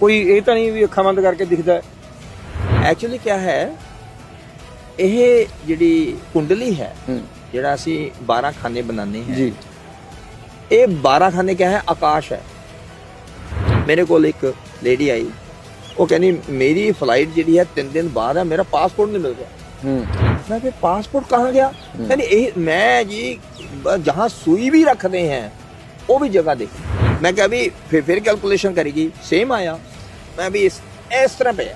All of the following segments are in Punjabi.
ਕੋਈ ਇਹ ਤਾਂ ਨਹੀਂ ਵੀ ਅੱਖਾਂ ਬੰਦ ਕਰਕੇ ਦਿਖਦਾ ਐਕਚੁਅਲੀ ਕੀ ਹੈ ਇਹ ਜਿਹੜੀ ਕੁੰਡਲੀ ਹੈ ਜਿਹੜਾ ਅਸੀਂ 12 ਖਾਨੇ ਬਣਾਉਂਦੇ ਹਾਂ ਜੀ। ਇਹ 12 ਖਾਨੇ ਕਿਆ ਹੈ? ਆਕਾਸ਼ ਹੈ। ਮੇਰੇ ਕੋਲ ਇੱਕ ਲੇਡੀ ਆਈ। ਉਹ ਕਹਿੰਦੀ ਮੇਰੀ ਫਲਾਈਟ ਜਿਹੜੀ ਹੈ 3 ਦਿਨ ਬਾਅਦ ਹੈ ਮੇਰਾ ਪਾਸਪੋਰਟ ਨਹੀਂ ਮਿਲ ਰਿਹਾ। ਹੂੰ। ਮੈਂ ਕਿ ਪਾਸਪੋਰਟ ਕਹਾਂ ਗਿਆ? ਕਹਿੰਦੀ ਇਹ ਮੈਂ ਜੀ ਜਹਾਂ ਸੂਈ ਵੀ ਰੱਖਦੇ ਹਾਂ ਉਹ ਵੀ ਜਗ੍ਹਾ ਦੇਖੀ। देखी मैं क्या अभी फिर फिर कैलकुलेशन करेगी सेम आया मैं भी इस इस तरह पे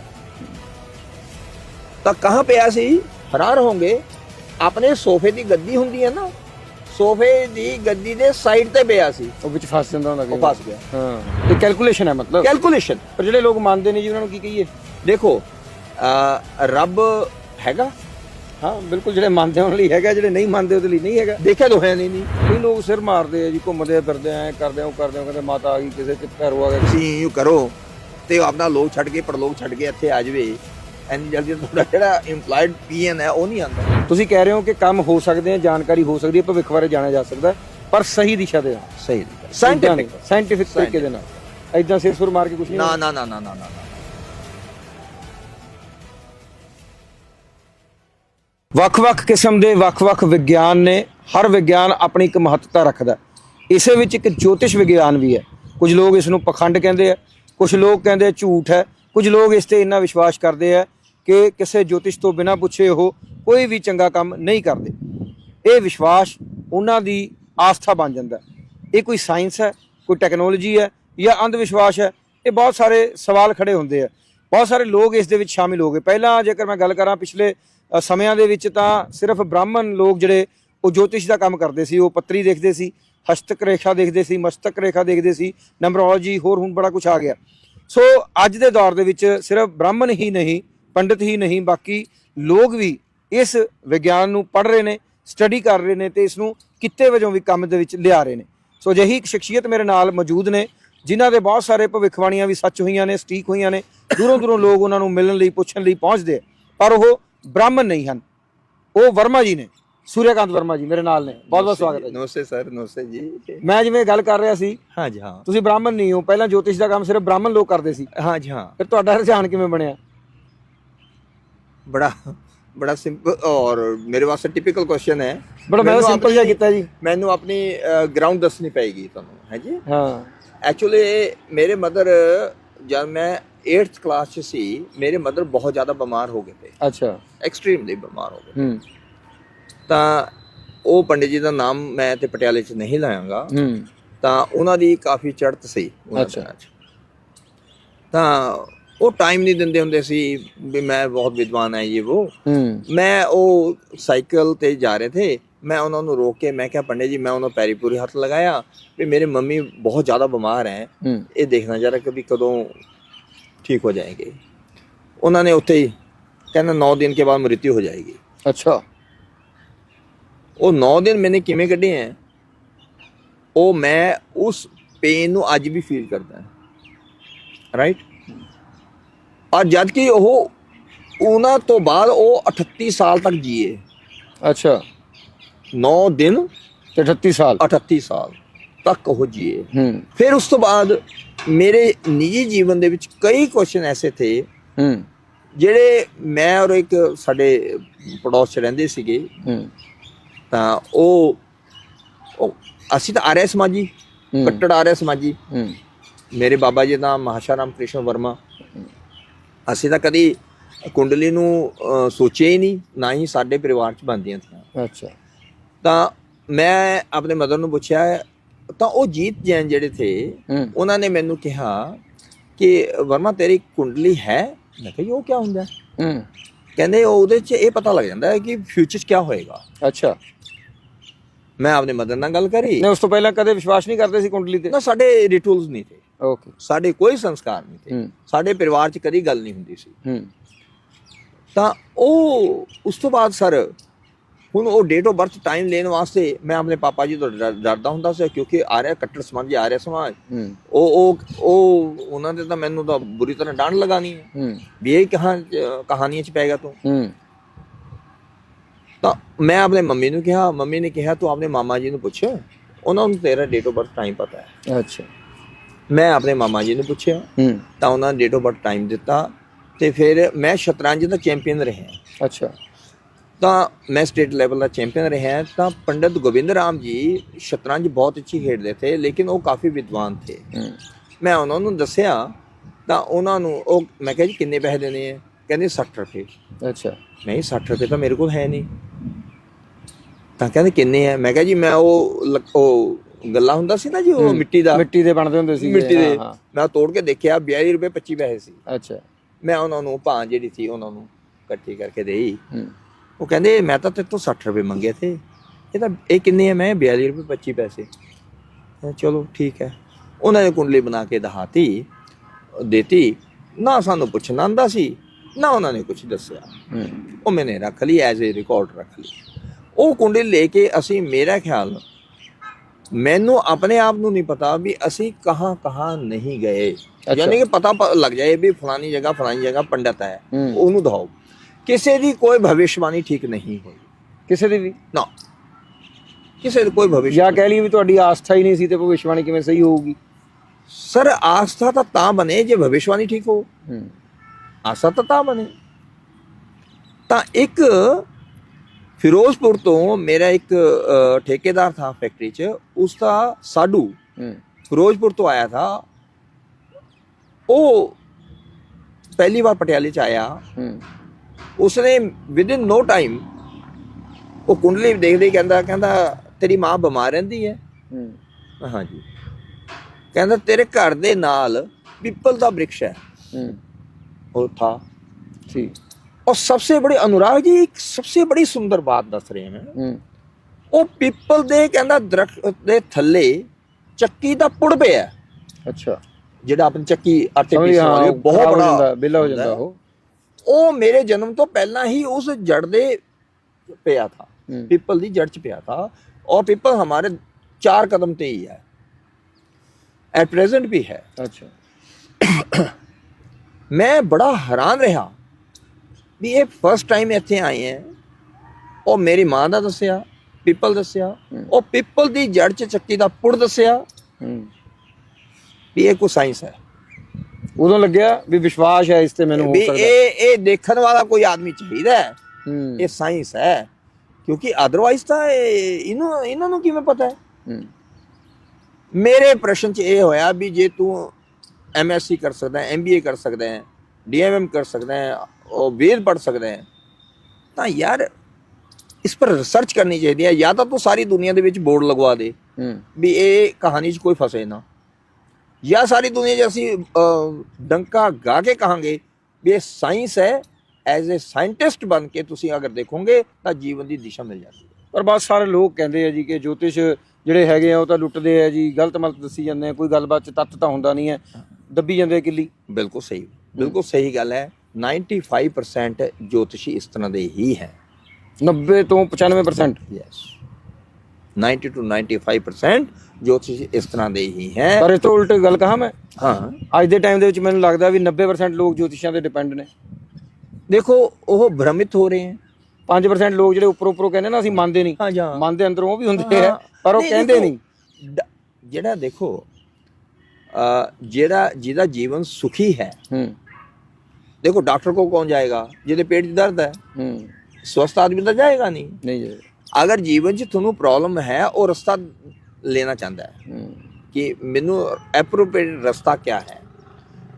ਤਾਂ ਕਹਾਂ ਪਿਆ ਸੀ ਹੈਰਾਨ ਹੋਗੇ ਆਪਣੇ ਸੋਫੇ ਦੀ ਗੱਦੀ ਹੁੰਦੀ ਹੈ ਨਾ ਸੋਫੇ ਦੀ ਗੱਦੀ ਦੇ ਸਾਈਡ ਤੇ ਪਿਆ ਸੀ ਉਹ ਵਿੱਚ ਫਸ ਜਾਂਦਾ ਹੁੰਦਾ ਉਹ ਫਸ ਗਿਆ ਹਾਂ ਤੇ ਕੈਲਕੂਲੇਸ਼ਨ ਹੈ ਮਤਲਬ ਕੈਲਕੂਲੇਸ਼ਨ ਪਰ ਜਿਹੜੇ ਲੋਕ ਮੰਨਦੇ ਨਹੀਂ ਜੀ ਉਹਨਾਂ ਨੂੰ ਕੀ ਕਹੀਏ ਦੇਖੋ ਅ, ਰੱਬ ਹੈਗਾ ਹਾਂ ਬਿਲਕੁਲ ਜਿਹੜੇ ਮੰਨਦੇ ਉਹਨਾਂ ਲਈ ਹੈਗਾ ਜਿਹੜੇ ਨਹੀਂ ਮੰਨਦੇ ਉਹਦੇ ਲਈ ਨਹੀਂ ਹੈਗਾ। ਦੇਖਿਆ ਤਾਂ ਹੈ ਨਹੀਂ ਨਹੀਂ ਕਈ ਲੋਕ ਸਿਰ ਮਾਰਦੇ ਆ ਜੀ ਘੁੰਮਦੇ ਆ, ਫਿਰਦੇ ਆ ਕਰਦੇ ਆ ਉਹ ਕਰਦੇ ਆ ਕਹਿੰਦੇ ਮਾਤਾ ਆ ਗਈ ਕਿਸੇ ਚ ਭੈਰੋ ਆ ਗਿਆ ਤੁਸੀਂ ਯੂ ਕਰੋ ਤੇ ਆਪਣਾ ਲੋਕ ਛੱਡ ਕੇ ਪਰਲੋਕ ਛੱਡ ਕੇ ਇੱਥੇ ਆ ਜਾਵੇ। ਐਨੀ ਜਲਦੀ ਤੁਹਾਡਾ ਜਿਹੜਾ ਇੰਪਲਾਈਡ ਪੀਐਨ ਹੈ ਉਹ ਨਹੀਂ ਆਉਂਦਾ। ਤੁਸੀਂ ਕਹਿ ਰਹੇ ਹੋ ਕਿ ਕੰਮ ਹੋ ਸਕਦੇ ਆ ਜਾਣਕਾਰੀ ਹੋ ਸਕਦੀ ਹੈ ਭਵਿੱਖ ਬਾਰੇ ਜਾਣਿਆ ਜਾ ਸਕਦਾ ਪਰ ਸਹੀ ਦਿਸ਼ਾ ਦੇ ਨਾਲ। ਸਹੀ ਸਾਇੰਟਿਫਿਕ ਸਾਇੰਟਿਫਿਕ ਤਰੀਕੇ ਦੇ ਨਾਲ। ਐਦਾਂ ਸਿਰ ਸੁਰ ਮਾਰ ਕੇ ਕੁਝ ਨਹੀਂ ਨਾ ਨਾ ਨਾ ਨਾ ਨਾ ਨਾ। ਵੱਖ-ਵੱਖ ਕਿਸਮ ਦੇ ਵੱਖ-ਵੱਖ ਵਿਗਿਆਨ ਨੇ, ਹਰ ਵਿਗਿਆਨ ਆਪਣੀ ਇੱਕ ਮਹੱਤਤਾ ਰੱਖਦਾ ਇਸੇ ਵਿੱਚ ਇੱਕ ਜੋਤਿਸ਼ ਵਿਗਿਆਨ ਵੀ ਹੈ। ਕੁਝ ਲੋਕ ਇਸ ਨੂੰ ਪਖੰਡ ਕਹਿੰਦੇ ਆ, ਕੁਝ ਲੋਕ ਕਹਿੰਦੇ ਝੂਠ ਹੈ, ਕੁਝ ਲੋਕ ਇਸ ਤੇ ਇੰਨਾ ਵਿਸ਼ਵਾਸ ਕਰਦੇ ਆ ਕਿ ਕਿਸੇ ਜੋਤਿਸ਼ ਤੋਂ ਬਿਨਾਂ ਪੁੱਛੇ ਉਹ ਕੋਈ ਵੀ ਚੰਗਾ ਕੰਮ ਨਹੀਂ ਕਰਦੇ। ਇਹ ਵਿਸ਼ਵਾਸ ਉਹਨਾਂ ਦੀ ਆਸਥਾ ਬਣ ਜਾਂਦਾ ਇਹ ਕੋਈ ਸਾਇੰਸ ਹੈ, ਕੋਈ ਟੈਕਨੋਲੋਜੀ ਹੈ ਜਾਂ ਅੰਧ ਵਿਸ਼ਵਾਸ ਹੈ, ਇਹ ਬਹੁਤ ਸਾਰੇ ਸਵਾਲ ਖੜੇ ਹੁੰਦੇ ਆ। ਬਹੁਤ ਸਾਰੇ ਲੋਕ ਇਸ ਦੇ ਵਿੱਚ ਸ਼ਾਮਿਲ ਹੋ ਗਏ। ਪਹਿਲਾਂ ਜੇਕਰ ਮੈਂ ਗੱਲ ਕਰਾਂ ਪਿਛਲੇ ਸਮਿਆਂ ਦੇ ਵਿੱਚ ਤਾਂ ਸਿਰਫ ਬ੍ਰਾਹਮਣ ਲੋਕ ਜਿਹੜੇ ਉਹ ਜੋਤਿਸ਼ ਦਾ ਕੰਮ ਕਰਦੇ ਸੀ, ਉਹ ਪੱਤਰੀ ਦੇਖਦੇ ਸੀ, ਹਸਤਕ ਰੇਖਾ ਦੇਖਦੇ ਸੀ, ਮਸਤਕ ਰੇਖਾ ਦੇਖਦੇ ਸੀ ਨੰਬਰੋਲੋਜੀ ਹੋਰ ਹੁਣ ਬੜਾ ਕੁਝ ਆ ਗਿਆ। ਸੋ ਅੱਜ ਦੇ ਦੌਰ ਦੇ ਵਿੱਚ ਸਿਰਫ ਬ੍ਰਾਹਮਣ ਹੀ ਨਹੀਂ, ਪੰਡਿਤ ਹੀ ਨਹੀਂ, ਬਾਕੀ ਲੋਕ ਵੀ ਇਸ ਵਿਗਿਆਨ ਨੂੰ ਪੜ੍ਹ ਰਹੇ ਨੇ, ਸਟੱਡੀ ਕਰ ਰਹੇ ਨੇ ਤੇ ਇਸ ਨੂੰ ਕਿੱਤੇ ਵਜੋਂ ਵੀ ਕੰਮ ਦੇ ਵਿੱਚ ਲਿਆ ਰਹੇ ਨੇ। ਸੋ ਅਜਿਹੀ ਇੱਕ ਸ਼ਖਸੀਅਤ ਮੇਰੇ ਨਾਲ ਮੌਜੂਦ ਨੇ, ਜਿਨ੍ਹਾਂ ਦੇ ਬਹੁਤ ਸਾਰੇ ਭਵਿੱਖਬਾਣੀਆਂ ਵੀ ਸੱਚ ਹੋਈਆਂ ਨੇ, ਸਟੀਕ ਹੋਈਆਂ ਨੇ ਦੂਰੋਂ ਦੂਰੋਂ ਲੋਕ ਉਹਨਾਂ ਨੂੰ ਮਿਲਣ ਲਈ, ਪੁੱਛਣ ਲਈ ਪਹੁੰਚਦੇ ਆ। ਪਰ ਉਹ ਬ੍ਰਾਹਮਣ ਨਹੀਂ ਹਨ। ਉਹ ਵਰਮਾ ਜੀ ਨੇ ਸੂਰਿਆਕਾਂਤ ਵਰਮਾ ਜੀ ਮੇਰੇ ਨਾਲ ਨੇ। ਬਹੁਤ ਬਹੁਤ ਸਵਾਗਤ ਹੈ। ਨਮਸਤੇ ਸਰ ਨਮਸਤੇ ਜੀ। ਮੈਂ ਜਿਵੇਂ ਗੱਲ ਕਰ ਰਿਹਾ ਸੀ ਹਾਂ ਜੀ ਹਾਂ। ਤੁਸੀਂ ਬ੍ਰਾਹਮਣ ਨਹੀਂ ਹੋ ਪਹਿਲਾਂ ਜੋਤਿਸ਼ ਦਾ ਕੰਮ ਸਿਰਫ ਬ੍ਰਾਹਮਣ ਲੋਕ ਕਰਦੇ ਸੀ। ਹਾਂ ਜੀ ਹਾਂ। ਫਿਰ ਤੁਹਾਡਾ ਰੁਝਾਨ ਕਿਵੇਂ ਬਣਿਆ? ਬੜਾ ਬੜਾ ਸਿੰਪਲ ਔਰ ਮੇਰੇ ਵਾਸਤੇ ਟਿਪੀਕਲ ਕੁਐਸਚਨ ਹੈ। ਬੜਾ ਮੈਂ ਸਿੰਪਲ ਜਿਹਾ ਕੀਤਾ ਜੀ। ਮੈਨੂੰ ਆਪਣੀ ਗਰਾਊਂਡ ਦੱਸਣੀ ਪਏਗੀ ਤੁਹਾਨੂੰ ਹੈ ਜੀ? ਹਾਂ। ਐਕਚੁਅਲੀ ਮੇਰੇ ਮਦਰ ਜਦ ਮੈਂ 8th ਕਲਾਸ 'ਚ ਸੀ ਮੇਰੇ ਮਦਰ ਬਹੁਤ ਜ਼ਿਆਦਾ ਬਿਮਾਰ ਹੋ ਗਏ ਤੇ ਅੱਛਾ। ਐਕਸਟ੍ਰੀਮਲੀ ਬਿਮਾਰ ਹੋ ਗਏ ਹੂੰ। ਤਾਂ ਉਹ ਪੰਡਿਤ ਜੀ ਦਾ ਨਾਮ ਮੈਂ ਤੇ ਪਟਿਆਲੇ 'ਚ ਨਹੀਂ ਹੂੰ। ਤਾਂ ਉਹਨਾਂ ਦੀ ਕਾਫੀ ਚੜ੍ਹਤ ਸੀ ਉਹਨਾਂ ਅੱਛਾ। ਦਿਨਾਂ 'ਚ। ਤਾਂ ਉਹ ਟਾਈਮ ਨਹੀਂ ਦਿੰਦੇ ਹੁੰਦੇ ਸੀ ਵੀ ਮੈਂ ਬਹੁਤ ਵਿਦਵਾਨ ਹੈ ਇਹ ਉਹ। ਮੈਂ ਉਹ ਸਾਈਕਲ ਤੇ ਜਾ ਰਹੇ ਥੇ ਮੈਂ ਉਹਨਾਂ ਨੂੰ ਰੋਕ ਕੇ ਮੈਂ ਕਿਹਾ ਪੰਡਿਤ ਜੀ ਮੈਂ ਉਹਨਾਂ ਪੈਰੀ ਪੂਰੀ ਹੱਥ ਲਗਾਇਆ ਵੀ ਮੇਰੇ ਮੰਮੀ ਬਹੁਤ ਜ਼ਿਆਦਾ ਬਿਮਾਰ ਹੈ। ਹੂੰ। ਇਹ ਦੇਖਣਾ ਜਰਾ ਕਿ ਵੀ ਕਦੋਂ ਠੀਕ ਹੋ ਜਾਏਗੇ। ਉਹਨਾਂ ਨੇ ਉੱਥੇ ਹੀ ਕਹਿੰਦਾ 9 ਦਿਨ ਕੇ ਬਾਅਦ ਮ੍ਰਿਤਿਉ ਹੋ ਜਾਏਗੀ। ਅੱਛਾ। ਉਹ 9 ਦਿਨ ਮੈਨੇ ਕਿਵੇਂ ਕੱਢੇ ਐ ਉਹ ਮੈਂ ਉਸ ਪੇਨ ਨੂੰ ਅੱਜ ਵੀ ਫੀਲ ਕਰਦਾ ਰਾਈਟ ਔਰ ਜਦ ਕਿ ਉਹ ਉਹਨਾਂ ਤੋਂ ਬਾਅਦ ਉਹ 38 ਸਾਲ ਤੱਕ ਜੀਏ। ਅੱਛਾ। 9 ਦਿਨ 38 ਸਾਲ। 38 ਸਾਲ ਤੱਕ ਉਹ ਜੀਏ। ਫਿਰ ਉਸ ਤੋਂ ਬਾਅਦ ਮੇਰੇ ਨਿੱਜੀ ਜੀਵਨ ਦੇ ਵਿੱਚ ਕਈ ਕੁਐਸਚਨ ਐਸੇ ਥੇ ਹੂੰ। ਜਿਹੜੇ ਮੈਂ ਔਰ ਇੱਕ ਸਾਡੇ ਪੜੋਸ ਚ ਰਹਿੰਦੇ ਸੀਗੇ। ਹੂੰ। ਤਾਂ ਉਹ ਉਹ ਅਸੀਂ ਤਾਂ ਆਰਿਆ ਸਮਾਜੀ। ਕੱਟੜ ਆਰਿਆ ਸਮਾਜੀ। ਹੂੰ। ਮੇਰੇ ਬਾਬਾ ਜੀ ਦਾ ਮਹਾਸ਼ਾ ਰਾਮ ਕ੍ਰਿਸ਼ਨ ਵਰਮਾ ਅਸੀਂ ਤਾਂ ਕਦੀ ਕੁੰਡਲੀ ਨੂੰ ਸੋਚਿਆ ਹੀ ਨਹੀਂ ਨਾ ਹੀ ਸਾਡੇ ਪਰਿਵਾਰ ਚ ਬੰਦੀਆਂ ਸੀ ਅੱਛਾ। ਤਾਂ ਮੈਂ ਆਪਣੇ ਮਦਰ ਨੂੰ ਪੁੱਛਿਆ ਤਾਂ ਉਹ ਜੀਤ ਜੈਨ ਜਿਹੜੇ ਥੇ ਉਹਨਾਂ ਨੇ ਮੈਨੂੰ ਕਿਹਾ ਕਿ ਵਰਮਾ ਤੇਰੀ ਕੁੰਡਲੀ ਹੈ? ਮੈਂ ਕਿਹਾ ਉਹ ਕੀ ਹੁੰਦਾ? ਕਹਿੰਦੇ ਉਹ ਉਹਦੇ 'ਚ ਇਹ ਪਤਾ ਲੱਗ ਜਾਂਦਾ ਹੈ ਕਿ ਫਿਊਚਰ 'ਚ ਕੀ ਹੋਏਗਾ। ਅੱਛਾ। ਮੈਂ ਆਪਣੇ ਮਦਰ ਨਾਲ ਗੱਲ ਕਰੀ। ਨੇ ਉਸ ਤੋਂ ਪਹਿਲਾਂ ਕਦੇ ਵਿਸ਼ਵਾਸ ਨਹੀਂ ਕਰਦੇ ਸੀ ਕੁੰਡਲੀ ਤੇ? ਨਾ ਸਾਡੇ ਰਿਚੁਅਲਸ ਨਹੀਂ ਥੇ। ਓਕੇ ਸਾਡੇ ਕੋਈ ਸੰਸਕਾਰ ਨਹੀਂ ਥੇ। ਸਾਡੇ ਪਰਿਵਾਰ 'ਚ ਕਦੀ ਗੱਲ ਨਹੀਂ ਹੁੰਦੀ ਸੀ। ਹੂੰ। ਤਾਂ ਉਹ ਉਸ ਤੋਂ ਬਾਅਦ ਸਰ ਹੁਣ ਉਹ ਡੇਟ ਆਫ ਬਰਥ ਟਾਈਮ ਲੈਣ ਵਾਸਤੇ ਮੈਂ ਆਪਣੇ ਪਾਪਾ ਜੀ ਤੋਂ ਡਰ- ਡਰਦਾ ਹੁੰਦਾ ਸੀ ਕਿਉਂਕਿ ਆ ਰਿਹਾ ਕੱਟੜ ਸਮਾਜ ਆ ਰਿਹਾ ਸਮਾਜ। ਉਹ ਉਹ ਉਹ ਉਹਨਾਂ ਦੇ ਤਾਂ ਮੈਨੂੰ ਤਾਂ ਬੁਰੀ ਤਰ੍ਹਾਂ ਡਾਂਟ ਲਗਾਣੀ ਹੈ। ਵੀ ਇਹ ਕਹਾਂ ਕਹਾਣੀਆਂ 'ਚ ਪੈਗਾ ਤੂੰ। ਹੂੰ। ਤਾਂ ਮੈਂ ਆਪਣੇ ਮੰਮੀ ਨੂੰ ਕਿਹਾ ਮੰਮੀ ਨੇ ਕਿਹਾ ਤੂੰ ਆਪਣੇ ਮਾਮਾ ਜੀ ਨੂੰ ਪੁੱਛ। ਉਹਨਾਂ ਨੂੰ ਤੇਰਾ ਡੇਟ ਆਫ ਬਰਥ ਟਾਈਮ ਪਤਾ ਹੈ। ਅੱਛਾ। ਮੈਂ ਆਪਣੇ ਮਾਮਾ ਜੀ ਨੂੰ ਪੁੱਛਿਆ। ਤਾਂ ਉਹਨਾਂ ਨੇ ਡੇਟ ਆਫ ਬਰਥ ਟਾਈਮ ਦਿੱਤਾ। ਤੇ ਫਿਰ ਮੈਂ ਸ਼ਤਰੰਜ ਦਾ ਚੈਂਪੀਅਨ ਰਿਹਾ। ਅੱਛਾ। ਤਾਂ ਮੈਂ ਸਟੇਟ ਲੈਵਲ ਦਾ ਚੈਂਪੀਅਨ ਰਿਹਾ ਤਾਂ ਪੰਡਤ ਗੋਬਿੰਦ ਰਾਮ ਜੀ ਸ਼ਤਰੰਜ ਬਹੁਤ ਅੱਛੀ ਖੇਡਦੇ ਥੇ ਲੇਕਿਨ ਉਹ ਕਾਫੀ ਵਿਦਵਾਨ ਥੇ। ਮੈਂ ਉਹਨਾਂ ਨੂੰ ਦੱਸਿਆ ਤਾਂ ਉਹਨਾਂ ਨੂੰ ਉਹ ਮੈਂ ਕਿਹਾ ਜੀ ਕਿੰਨੇ ਪੈਸੇ ਦੇਣੇ ਆ ਕਹਿੰਦੇ 60 ਰੁਪਏ। ਅੱਛਾ। ਨਹੀਂ 60 ਰੁਪਏ ਤਾਂ ਮੇਰੇ ਕੋਲ ਹੈ ਨਹੀਂ। ਤਾਂ ਕਹਿੰਦੇ ਕਿੰਨੇ ਆ ਮੈਂ ਕਿਹਾ ਜੀ ਮੈਂ ਉਹ ਉਹ ਗੱਲਾ ਹੁੰਦਾ ਸੀ ਨਾ ਜੀ ਉਹ ਮਿੱਟੀ ਦਾ। ਮਿੱਟੀ ਦੇ ਬਣਦੇ ਹੁੰਦੇ ਸੀ ਮਿੱਟੀ ਦੇ। ਮੈਂ ਤੋੜ ਕੇ ਦੇਖਿਆ 42 ਰੁਪਏ 25 ਪੈਸੇ ਸੀ। ਅੱਛਾ। ਮੈਂ ਉਹਨਾਂ ਨੂੰ ਭਾਂ ਜਿਹੜੀ ਸੀ ਉਹਨਾਂ ਨੂੰ ਇਕੱਠੀ ਕਰਕੇ ਦੇਈ। ਉਹ ਕਹਿੰਦੇ ਮੈਂ ਤਾਂ ਤੇਰੇ ਤੋਂ 60 ਰੁਪਏ ਮੰਗੇ ਥੇ ਇਹ ਤਾਂ ਇਹ ਕਿੰਨੇ ਆ? ਮੈਂ 42 ਰੁਪਏ 25 ਪੈਸੇ। ਚਲੋ ਠੀਕ ਹੈ। ਉਹਨਾਂ ਨੇ ਕੁੰਡਲੀ ਬਣਾ ਕੇ ਦਹਾਤੀ ਦੇਤੀ। ਨਾ ਸਾਨੂੰ ਪੁੱਛਣਾ ਆਂਦਾ ਸੀ ਨਾ ਉਹਨਾਂ ਨੇ ਕੁਝ ਦੱਸਿਆ। ਉਹ ਮੈਨੇ ਰੱਖ ਲਈ ਐਜ਼ ਅ ਰਿਕਾਰਡ ਰੱਖ ਲਈ। ਉਹ ਕੁੰਡਲੀ ਲੈ ਕੇ ਅਸੀਂ ਮੇਰਾ ਖਿਆਲ ਮੈਨੂੰ ਆਪਣੇ ਆਪ ਨੂੰ ਨਹੀਂ ਪਤਾ ਵੀ ਅਸੀਂ ਕਹਾਂ ਕਹਾਂ ਨਹੀਂ ਗਏ। ਯਾਨੀ ਕਿ ਪਤਾ ਲੱਗ ਜਾਏ ਵੀ ਫਲਾਨੀ ਜਗ੍ਹਾ ਫਲਾਨੀ ਜਗ੍ਹਾ ਪੰਡਤ ਹੈ। ਹੂੰ। ਉਹਨੂੰ ਦਿਖਾਓ। ਕਿਸੇ ਦੀ ਕੋਈ ਭਵਿਸ਼ਵਾਣੀ ਠੀਕ ਨਹੀਂ ਹੋਈ। ਕਿਸੇ ਦੀ ਵੀ? ਨਾ। ਕਿਸੇ ਦੀ ਕੋਈ ਭਵਿਸ਼ ਜਾਂ ਕਹਿ ਲਈ ਵੀ ਤੁਹਾਡੀ ਆਸਥਾ ਹੀ ਨਹੀਂ ਸੀ ਤੇ ਭਵਿਸ਼ਵਾਣੀ ਕਿਵੇਂ ਸਹੀ ਹੋਊਗੀ? ਸਰ ਆਸਥਾ ਤਾਂ ਤਾਂ ਬਣੇ ਜੇ ਭਵਿਸ਼ਵਾਣੀ ਠੀਕ ਹੋ। ਆਸਥਾ ਤਾਂ ਤਾਂ ਬਣੇ। ਤਾਂ ਇੱਕ ਫਿਰੋਜ਼ਪੁਰ ਤੋਂ ਮੇਰਾ ਇੱਕ ਠੇਕੇਦਾਰ ਥਾ ਫੈਕਟਰੀ 'ਚ ਉਸ ਦਾ ਸਾਡੂ ਫਿਰੋਜ਼ਪੁਰ ਤੋਂ ਆਇਆ ਥਾ। ਉਹ ਪਹਿਲੀ ਵਾਰ ਪਟਿਆਲੇ 'ਚ ਆਇਆ। ਉਸਨੇ ਵਿਦ ਇਨ ਨੋ ਟਾਈਮ ਉਹ ਕੁੰਡਲੀ ਦੇਖਦੇ ਹੀ ਕਹਿੰਦਾ ਕਹਿੰਦਾ ਤੇਰੀ ਮਾਂ ਬਿਮਾਰ ਰਹਿੰਦੀ ਹੈ ਹੂੰ ਮੈਂ ਕਿਹਾ, ਹਾਂਜੀ ਕਹਿੰਦਾ ਤੇਰੇ ਘਰ ਦੇ ਨਾਲ ਪਿੱਪਲ ਦਾ ਬ੍ਰਿਕਸ਼ ਹੈ ਹੂੰ ਉਹ ਥਾ ਠੀਕ और सबसे बड़ी अनुराग जी एक सबसे बड़ी सुंदर बात दस रहे हैं ਹੂੰ ਉਹ ਪਿੱਪਲ ਦੇ ਕਹਿੰਦਾ ਦਰਖਤ ਦੇ ਥੱਲੇ ਚੱਕੀ ਦਾ ਪੁੜ ਪਿਆ ਹੈ। ਅੱਛਾ ਜਿਹੜਾ ਆਪਣੀ ਚੱਕੀ ਆਟੇ ਸਮਝ ਪੀਸਣ ਗਿਆ ਵਾਲੀ ਹਾਂ, ਉਹ ਬਹੁਤ ਖਰਾਬ ਹੋ ਬੜਾ ਜਾਂਦਾ ਬਿੱਲਾ ਹੋ ਹੁੰਦਾ ਜਾਂਦਾ ਹੈ। ਉਹ ਉਹ ਮੇਰੇ ਜਨਮ ਤੋਂ ਪਹਿਲਾਂ ਹੀ ਉਸ ਜੜ ਦੇ ਪਿਆ था ਹੂੰ पिपल ਦੀ ਜੜ ਚ ਪਿਆ था और पिपल हमारे चार कदम ਤੇ ਹੀ ਹੈ ਐਟ ਪ੍ਰੈਜ਼ੈਂਟ ਵੀ ਹੈ ਅੱਛਾ ਮੈਂ ਬੜਾ ਹੈਰਾਨ ਰਿਹਾ ਵੀ ਇਹ ਫਸਟ ਟਾਈਮ ਇੱਥੇ ਆਏ ਹੈ ਉਹ ਮੇਰੀ ਮਾਂ ਦਾ ਦੱਸਿਆ ਪਿੱਪਲ ਦੱਸਿਆ ਹੂੰ। ਉਹ ਪਿੱਪਲ ਦੀ ਜੜ ਚ ਚੱਕੀ ਦਾ ਪੁੜ ਦੱਸਿਆ ਹੂੰ ਵੀ ਇਹ ਕੋਈ ਸਾਇੰਸ ਹੈ ਉਦੋਂ ਲੱਗਿਆ ਵੀ ਵਿਸ਼ਵਾਸ ਹੈ ਇਸ ਤੇ ਮੈਨੂੰ ਹੋ ਵੀ ਸਕਦਾ। ਇਹ ਇਹ ਦੇਖਣ ਵਾਲਾ ਕੋਈ ਆਦਮੀ ਚਾਹੀਦਾ ਹੈ। ਹੂੰ। ਇਹ ਸਾਇੰਸ ਹੈ। ਕਿਉਂਕਿ ਅਦਰਵਾਈਜ਼ ਤਾਂ ਇਹ- ਇਹਨੂੰ ਇਹਨਾਂ ਨੂੰ ਕਿਵੇਂ ਪਤਾ ਹੈ? ਹੂੰ। ਮੇਰੇ ਪ੍ਰਸ਼ਨ ਚ ਇਹ ਹੋਇਆ ਵੀ ਜੇ ਤੂੰ ਐਮਐਸਸੀ ਕਰ ਸਕਦਾ ਹੈ ਐਮਬੀਏ ਕਰ ਸਕਦਾ ਹੈ ਡੀਐਮਐਮ ਕਰ ਸਕਦਾ ਹੈ ਉਹ ਵੇਦ ਪढ़ ਸਕਦਾ ਹੈ ਤਾਂ ਯਾਰ ਇਸ ਪਰ ਰਿਸਰਚ ਕਰਨੀ ਚਾਹੀਦੀ ਹੈ। ਜਾਂ ਤਾਂ ਤੂੰ ਸਾਰੀ ਦੁਨੀਆ ਦੇ ਵਿੱਚ ਬੋਰਡ ਲਗਵਾ ਦੇ ਵੀ ਇਹ ਕਹਾਣੀ 'ਚ ਕੋਈ ਫਸੇ ਨਾ। ਜਾਂ ਸਾਰੀ ਦੁਨੀਆ 'ਚ ਅਸੀਂ ਡੰਕਾ ਗਾ ਕੇ ਕਹਾਂਗੇ ਵੀ ਇਹ ਸਾਇੰਸ ਹੈ ਐਜ਼ ਅ ਸਾਇੰਟਿਸਟ ਬਣ ਕੇ ਤੁਸੀਂ ਅਗਰ ਦੇਖੋਗੇ ਤਾਂ ਜੀਵਨ ਦੀ ਦਿਸ਼ਾ ਮਿਲ ਜਾਂਦੀ ਹੈ। ਪਰ ਬਹੁਤ ਸਾਰੇ ਲੋਕ ਕਹਿੰਦੇ ਆ ਜੀ ਕਿ ਜੋਤਿਸ਼ ਜਿਹੜੇ ਹੈਗੇ ਆ ਉਹ ਤਾਂ ਲੁੱਟਦੇ ਆ ਜੀ ਗਲਤ ਮਲਤ ਦੱਸੀ ਜਾਂਦੇ ਆ ਕੋਈ ਗੱਲਬਾਤ ਚ ਤੱਤ ਤਾਂ ਹੁੰਦਾ ਨਹੀਂ ਹੈ ਦੱਬੀ ਜਾਂਦੇ ਕਿੱਲੀ। ਬਿਲਕੁਲ ਸਹੀ ਬਿਲਕੁਲ ਸਹੀ ਗੱਲ ਹੈ 95% ਜੋਤਿਸ਼ੀ ਇਸ ਤਰ੍ਹਾਂ ਦੇ ਹੀ ਹੈ। 90 ਤੋਂ 95% ਯੈਸ 90 to 95% ਜੋਤਿਸ਼ੀ ਇਸ ਤਰ੍ਹਾਂ ਦੇ ਹੀ ਹੈ ਪਰ ਇਸ ਤੋਂ ਉਲਟ ਗੱਲ ਕਹਾਂ ਮੈਂ ਹਾਂ ਅੱਜ ਦੇ ਟਾਈਮ ਦੇ ਵਿੱਚ ਮੈਨੂੰ ਲੱਗਦਾ ਵੀ 90% ਲੋਕ ਜੋਤਿਸ਼ਾਂ ਤੇ ਡਿਪੈਂਡ ਨੇ ਦੇਖੋ ਉਹ ਭ੍ਰਮਿਤ ਹੋ ਰਹੇ ਹੈ 5% ਲੋਕ ਜਿਹੜੇ ਉੱਪਰ ਉੱਪਰੋਂ ਕਹਿੰਦੇ ਨਾ ਅਸੀਂ ਮੰਨਦੇ ਨਹੀਂ ਹਾਂ ਜਾਂ ਮੰਨਦੇ ਅੰਦਰੋਂ ਉਹ ਵੀ ਹੁੰਦੇ ਆ ਹਾਂ। ਪਰ ਉਹ ਨਹੀਂ, ਕਹਿੰਦੇ ਦੇਖੋ, ਨਹੀਂ ਡ- ਜਿਹੜਾ ਦੇਖੋ ਅ ਜਿਹੜਾ ਜਿਹਦਾ ਜੀਵਨ ਸੁਖੀ ਹੈ ਹੂੰ देखो डॉक्टर को कौन जाएगा ਜਿਹਦੇ ਪੇਟ 'ਚ ਦਰਦ ਹੈ ਹੂੰ ਸਵਸਥ ਆਦਮੀ ਤਾਂ ਜਾਏਗਾ ਨਹੀਂ ਨਹੀਂ ਜੀ ਅਗਰ ਜੀਵਨ 'ਚ ਤੁਹਾਨੂੰ ਪ੍ਰੋਬਲਮ ਹੈ ਉਹ ਰਸਤਾ ਲੈਣਾ ਚਾਹੁੰਦਾ ਹੈ ਕਿ ਮੈਨੂੰ ਐਪਰੋਪ੍ਰੀਏਟ ਰਸਤਾ ਕਿਆ ਹੈ?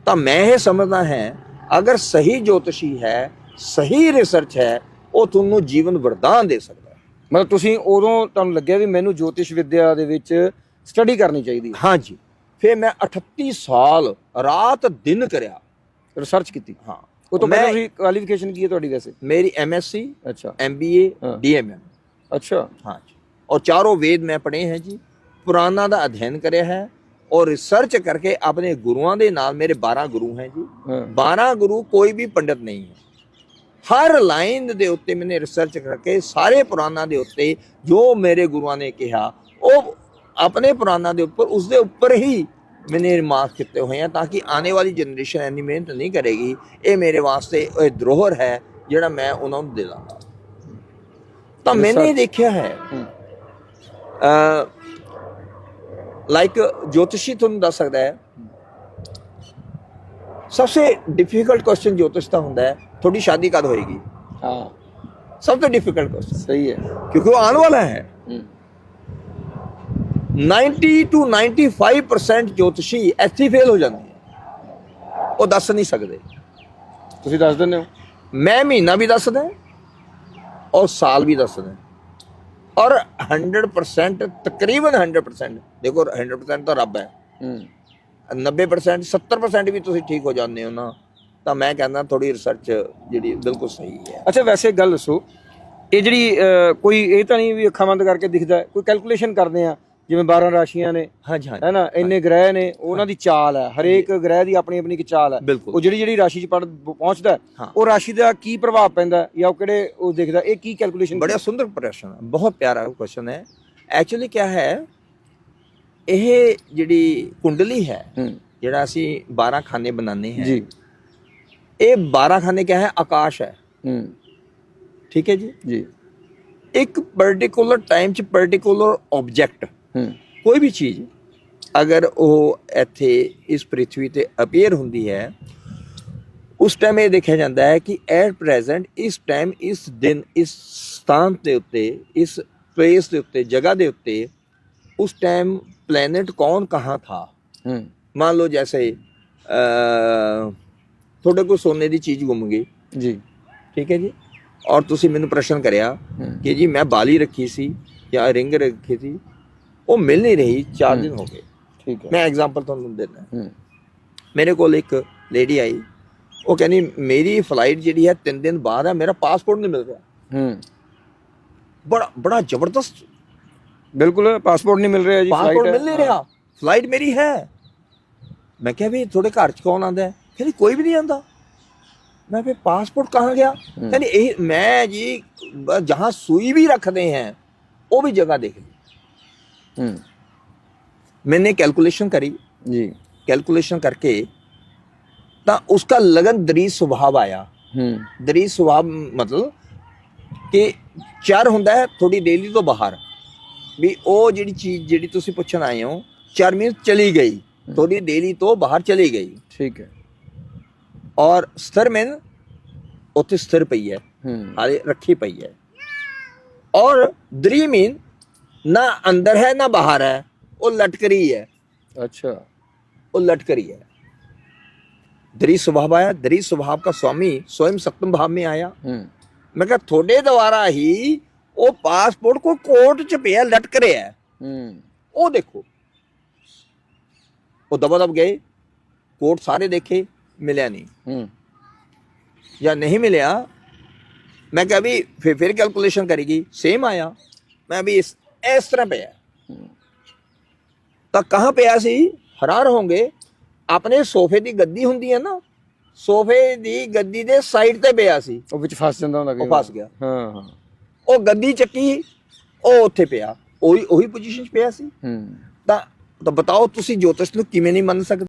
ਤਾਂ ਮੈਂ ਇਹ ਸਮਝਦਾ ਹਾਂ ਅਗਰ ਸਹੀ ਜੋਤਸ਼ੀ ਹੈ ਸਹੀ ਰਿਸਰਚ ਹੈ ਉਹ ਤੁਹਾਨੂੰ ਜੀਵਨ ਵਰਦਾਨ ਦੇ ਸਕਦਾ ਮਤਲਬ ਤੁਸੀਂ ਉਦੋਂ ਤੁਹਾਨੂੰ ਲੱਗਿਆ ਵੀ ਮੈਨੂੰ ਜੋਤਿਸ਼ ਵਿਦਿਆ ਦੇ ਵਿੱਚ ਸਟੱਡੀ ਕਰਨੀ ਚਾਹੀਦੀ ਹਾਂਜੀ ਫਿਰ ਮੈਂ 38 ਸਾਲ ਰਾਤ ਦਿਨ ਕਰਿਆ। ਰਿਸਰਚ ਕੀਤੀ? ਹਾਂ। ਉਹ ਤੋਂ ਪਹਿਲਾਂ ਕੁਆਲੀਫਿਕੇਸ਼ਨ ਕੀ ਹੈ ਤੁਹਾਡੀ ਵੈਸੇ? ਮੇਰੀ ਐਮਐਸਸੀ ਅੱਛਾ। ਐਮਬੀਏ ਡੀਐਮਐਮ डीएमएम ਅੱਛਾ हाँ जी और चारों वेद मैं पढ़े हैं जी ਪੁਰਾਣਾ ਦਾ ਅਧਿਐਨ ਕਰਿਆ ਹੈ ਔਰ ਰਿਸਰਚ ਕਰਕੇ ਆਪਣੇ ਗੁਰੂਆਂ ਦੇ ਨਾਲ ਮੇਰੇ 12 ਗੁਰੂ ਹੈ ਜੀ ਹਾਂ 12 ਗੁਰੂ ਕੋਈ ਵੀ ਪੰਡਤ ਨਹੀਂ ਹੈ ਹਰ ਲਾਈਨ ਦੇ ਉੱਤੇ ਮੈਨੇ ਰਿਸਰਚ ਕਰਕੇ ਸਾਰੇ ਪੁਰਾਣਾਂ ਦੇ ਉੱਤੇ ਜੋ ਮੇਰੇ ਗੁਰੂਆਂ ਨੇ ਕਿਹਾ ਉਹ ਆਪਣੇ ਪੁਰਾਣਾਂ ਦੇ ਉੱਪਰ ਉਸ ਦੇ ਉੱਪਰ ਹੀ ਮੈਨੇ ਮਾਰਕ ਕੀਤੇ ਹੋਏ ਆ ਤਾਂ ਕਿ ਆਉਣੇ ਵਾਲੀ ਜਨਰੇਸ਼ਨ ਇੰਨੀ ਮਿਹਨਤ ਨਹੀਂ ਕਰੇਗੀ ਇਹ ਮੇਰੇ ਵਾਸਤੇ ਇਹ ਧਰੋਹਰ ਹੈ ਜਿਹੜਾ ਮੈਂ ਉਹਨਾਂ ਨੂੰ ਦੇ ਦਾਂਗਾ ਤਾਂ ਮੈਨੇ ਇਹ ਦੇਖਿਆ ਹੈ ਹੂੰ ਲਾਈਕ ਜੋਤਿਸ਼ੀ ਤੁਹਾਨੂੰ ਦੱਸ ਸਕਦਾ ਹੈ सबसे डिफिकल्ट क्वेश्चन ज्योतिष का ਹੁੰਦਾ ਹੈ ਤੁਹਾਡੀ ਸ਼ਾਦੀ ਕਦ ਹੋਏਗੀ ਹਾਂ ਸਭ ਤੋਂ ਡਿਫਿਕਲਟ ਕੁਐਸਚਨ ਸਹੀ ਹੈ ਕਿਉਂਕਿ ਉਹ ਆਉਣ ਵਾਲਾ ਹੈ ਹੂੰ 90 to 95% ਜੋਤਸ਼ੀ ਇੱਥੇ ਫੇਲ ਹੋ ਜਾਂਦੇ ਹੈ ਉਹ ਦੱਸ ਨਹੀਂ ਸਕਦੇ ਤੁਸੀਂ ਦੱਸ ਦਿੰਦੇ ਹੋ ਮੈਂ ਮਹੀਨਾ ਵੀ ਦੱਸਦਾ ਔਰ ਸਾਲ ਵੀ ਦੱਸਦਾ ਔਰ 100% ਤਕਰੀਬਨ 100% ਦੇਖੋ 100% ਤਾਂ ਰੱਬ ਹੈ। ਹੂੰ। 90% 70% ਵੀ ਤੁਸੀਂ ਠੀਕ ਹੋ ਜਾਂਦੇ ਹੋ ਨਾ ਤਾਂ ਮੈਂ ਕਹਿੰਦਾ ਥੋੜੀ ਰਿਸਰਚ ਜਿਹੜੀ ਬਿਲਕੁਲ ਸਹੀ ਹੈ। ਅੱਛਾ ਵੈਸੇ ਗੱਲ ਦੱਸੋ ਇਹ ਜਿਹੜੀ ਕੋਈ ਇਹ ਤਾਂ ਨਹੀਂ ਵੀ ਅੱਖਾਂ ਬੰਦ ਕਰਕੇ ਦਿਖਦਾ ਕੋਈ ਕੈਲਕੂਲੇਸ਼ਨ ਕਰਦੇ ਆ ਜਿਵੇਂ 12 ਰਾਸ਼ੀਆਂ ਨੇ ਹਾਂਜੀ ਹੈ ਨਾ ਇੰਨੇ ਗ੍ਰਹਿ ਨੇ ਉਹਨਾਂ ਦੀ ਚਾਲ ਹੈ ਹਰੇਕ ਗ੍ਰਹਿ ਦੀ ਆਪਣੀ ਆਪਣੀ ਇੱਕ ਚਾਲ ਹੈ। ਬਿਲਕੁਲ। ਉਹ ਜਿਹੜੀ ਜਿਹੜੀ ਰਾਸ਼ੀ 'ਚ ਪੜ ਪਹੁੰਚਦਾ ਹੈ, ਹਾਂ। ਉਹ ਰਾਸ਼ੀ ਦਾ ਕੀ ਪ੍ਰਭਾਵ ਪੈਂਦਾ ਹੈ ਜਾਂ ਉਹ ਕਿਹੜੇ ਉਹ ਦੇਖਦਾ ਇਹ ਕੀ ਕੈਲਕੂਲੇਸ਼ਨ ਬੜਾ ਸੁੰਦਰ ਪ੍ਰਸ਼ਨ ਹੈ ਬਹੁਤ ਪਿਆਰਾ ਕੁਐਸਚਨ ਹੈ। ਐਕਚੁਅਲੀ ਕੀ ਹੈ ਇਹ ਜਿਹੜੀ ਕੁੰਡਲੀ ਹੈ ਹੂੰ। ਜਿਹੜਾ ਅਸੀਂ 12 ਖਾਨੇ ਬਣਾਉਂਦੇ ਹਾਂ ਜੀ। ਇਹ 12 ਖਾਨੇ ਕਿਆ ਹੈ ਆਕਾਸ਼ ਹੈ। ਹੂੰ। ਠੀਕ ਹੈ ਜੀ? ਜੀ। ਇੱਕ ਪਾਰਟਿਕੂਲਰ ਟਾਈਮ ਚ ਪਾਰਟਿਕੂਲਰ ਆਬਜੈਕਟ ਕੋਈ ਵੀ ਚੀਜ਼। ਅਗਰ ਉਹ ਇੱਥੇ ਇਸ ਪ੍ਰithvi ਤੇ ਅਪੀਅਰ ਹੁੰਦੀ ਹੈ ਉਸ ਟਾਈਮ ਇਹ ਦੇਖਿਆ ਜਾਂਦਾ ਹੈ ਕਿ ਐਟ ਪ੍ਰੈਜ਼ੈਂਟ ਇਸ ਟਾਈਮ ਇਸ ਦਿਨ ਇਸ ਸਥਾਨ ਦੇ ਉੱਤੇ ਇਸ ਪਲੇਸ ਦੇ ਉੱਤੇ ਜਗ੍ਹਾ ਦੇ ਉੱਤੇ ਉਸ ਟਾਈਮ ਪਲੈਨਟ ਕੌਣ ਕਹਾਂ ਥਾ? ਮੰਨ ਲਓ ਜੈਸੇ ਤੁਹਾਡੇ ਕੋਲ ਸੋਨੇ ਦੀ ਚੀਜ਼ ਗੁੰਮ ਗਈ। ਜੀ। ਠੀਕ ਹੈ ਜੀ? ਔਰ ਤੁਸੀਂ ਮੈਨੂੰ ਪ੍ਰਸ਼ਨ ਕਰਿਆ ਕਿ ਜੀ ਮੈਂ ਬਾਲੀ ਰੱਖੀ ਸੀ ਜਾਂ ਰਿੰਗ ਰੱਖੀ ਸੀ? ਉਹ ਮਿਲ ਨਹੀਂ ਰਹੀ 4 ਦਿਨ ਹੋ ਗਏ। ਠੀਕ ਹੈ। ਮੈਂ ਐਗਜ਼ਾਮਪਲ ਤੁਹਾਨੂੰ ਦਿੰਦਾ। ਹੂੰ। ਮੇਰੇ ਕੋਲ ਇੱਕ ਲੇਡੀ ਆਈ। ਉਹ ਕਹਿੰਦੀ ਮੇਰੀ ਫਲਾਈਟ ਜਿਹੜੀ ਹੈ 3 ਦਿਨ ਬਾਅਦ ਹੈ ਮੇਰਾ ਪਾਸਪੋਰਟ ਨਹੀਂ ਮਿਲ ਰਿਹਾ। ਹੂੰ। ਬੜਾ ਬੜਾ ਜ਼ਬਰਦਸਤ। ਬਿਲਕੁਲ ਪਾਸਪੋਰਟ ਨਹੀਂ ਮਿਲ ਰਿਹਾ ਜੀ ਪਾਸਪੋਰਟ flight ਹੈ। ਮਿਲ ਨਹੀਂ ਰਿਹਾ। ਫਲਾਈਟ ਮੇਰੀ ਹੈ। ਮੈਂ ਕਿਹਾ ਵੀ ਤੁਹਾਡੇ ਘਰ ਚ ਕੌਣ ਆਂਦਾ ਹੈ? ਕਹਿੰਦੀ ਕੋਈ ਵੀ ਨਹੀਂ ਆਂਦਾ ਮੈਂ ਫਿਰ ਪਾਸਪੋਰਟ ਕਹਾਂ ਗਿਆ? ਕਹਿੰਦੀ ਇਹ ਮੈਂ ਜੀ ਜਹਾਂ ਸੂਈ ਵੀ ਰੱਖਦੇ हैं ਉਹ ਵੀ ਜਗ੍ਹਾ ਦੇਖ ਲਈ। ਹੂੰ मैंने कैलकुलेशन करी ਜੀ कैलकुलेशन करके ਤਾਂ उसका लगन दरी स्वभाव आया ਹੂੰ ਦਰੀ ਸੁਭਾਅ ਮਤਲਬ ਕਿ ਚਰ ਹੁੰਦਾ ਹੈ ਥੋੜੀ ਡੇਲੀ ਤੋਂ ਬਾਹਰ ਵੀ ਉਹ ਜਿਹੜੀ ਚੀਜ਼ ਜਿਹੜੀ ਤੁਸੀਂ ਪੁੱਛਣ ਆਏ ਹੋ ਚਰ ਮੀਨ ਚਲੀ ਗਈ ਥੋੜੀ ਡੇਲੀ ਤੋਂ ਬਾਹਰ ਚਲੀ ਗਈ ਠੀਕ ਹੈ ਔਰ ਸਥਿਰ ਮੀਨ ਉੱਥੇ ਸਥਿਰ ਪਈ ਹੈ ਹੂੰ ਹਾਲੇ ਰੱਖੀ ਪਈ ਹੈ ਔਰ ਦਰੀ ਮੀਨ ना अंदर है ना बाहर है। वो लटकरी है। अच्छा। वो लटकरी है। दरी स्वभाव आया दरी स्वभाव का स्वामी स्वयं सप्तम भाव में आया। हम्म। मैं कहा थोड़े द्वारा ही वो पासपोर्ट को कोर्ट च पे लटकर है। हम्म। वो देखो। वो दबा दब गए। कोर्ट सारे देखे मिले नहीं। हम्म। या नहीं मिले हाँ? मैं कभी फिर फिर कैलकुलेशन करेगी। सेम आया। मैं अभी इस ਇਸ ਤਰ੍ਹਾਂ ਪਿਆ। ਤਾਂ ਕਹਾਂ ਪਿਆ ਸੀ? ਹੈਰਾਨ ਹੋਗੇ ਆਪਣੇ ਸੋਫੇ ਦੀ ਗੱਦੀ ਹੁੰਦੀ ਹੈ ਨਾ ਸੋਫੇ ਦੀ ਗੱਦੀ ਦੇ ਸਾਈਡ ਤੇ ਪਿਆ ਸੀ। ਉਹ ਵਿੱਚ ਫਸ ਜਾਂਦਾ ਹੁੰਦਾ ਕਈ ਉਹ। ਫਸ ਗਿਆ। ਹਾਂ ਹਾਂ। ਉਹ ਗੱਦੀ ਚੱਕੀ ਉਹ ਉੱਥੇ ਪਿਆ। ਉਹੀ ਉਹੀ ਪੋਜੀਸ਼ਨ 'ਚ ਪਿਆ ਸੀ। ਹੂੰ। ਤਾਂ ਤਾਂ ਬਤਾਓ ਤੁਸੀਂ ਜੋਤਿਸ਼ ਨੂੰ ਕਿਵੇਂ ਨਹੀਂ ਮੰਨ ਸਕਦੇ?